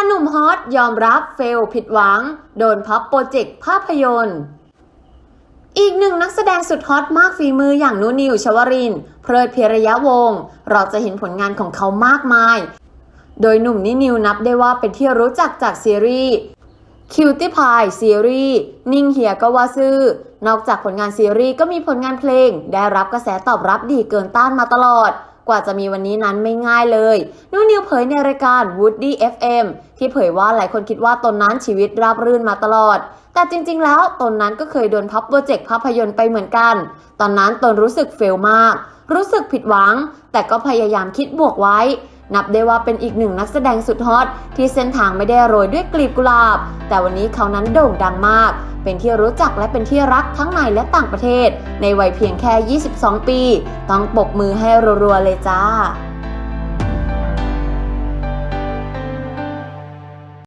รหนุ่มฮอตยอมรับเฟลผิดหวัง โดนพับโปรเจกต์ภาพยนตร์ อีกหนึ่งนักแสดงสุดฮอตมากฝีมืออย่างนูนิวชวริน เพลิดเพรยะวง เราจะเห็นผลงานของเขามากมาย โดยหนุ่มนินิวนับได้ว่าเป็นที่รู้จักจากซีรีส์คิวตี้พายซีรีส์นิ่งเฮียก็ว่าซื่อนอกจากผลงานซีรีส์ก็มีผลงานเพลง ได้รับกระแสตอบรับดีเกินต้านมาตลอด กว่าจะมีวันนี้นั้นไม่ง่ายเลย นุ่นนิวเผยในรายการ Woody FM ที่เผยว่าหลายคนคิดว่าตนนั้นชีวิตราบรื่นมาตลอด แต่จริง ๆ แล้วตนนั้นก็เคยโดนพับโปรเจกต์ภาพยนตร์ไปเหมือนกัน ตอนนั้นตนรู้สึกเฟลมาก รู้สึกผิดหวัง แต่ก็พยายามคิดบวกไว้ นับได้ว่าเป็นอีกหนึ่งนักแสดงสุดฮอตที่เส้นทางไม่ได้โรยด้วยกลีบกุหลาบ แต่วันนี้เขานั้นโด่งดังมาก เป็นที่รู้จักและเป็นที่รักทั้งในและต่างประเทศ ในวัยเพียงแค่ 22 ปี ต้องปกมือให้รัวๆเลยจ้า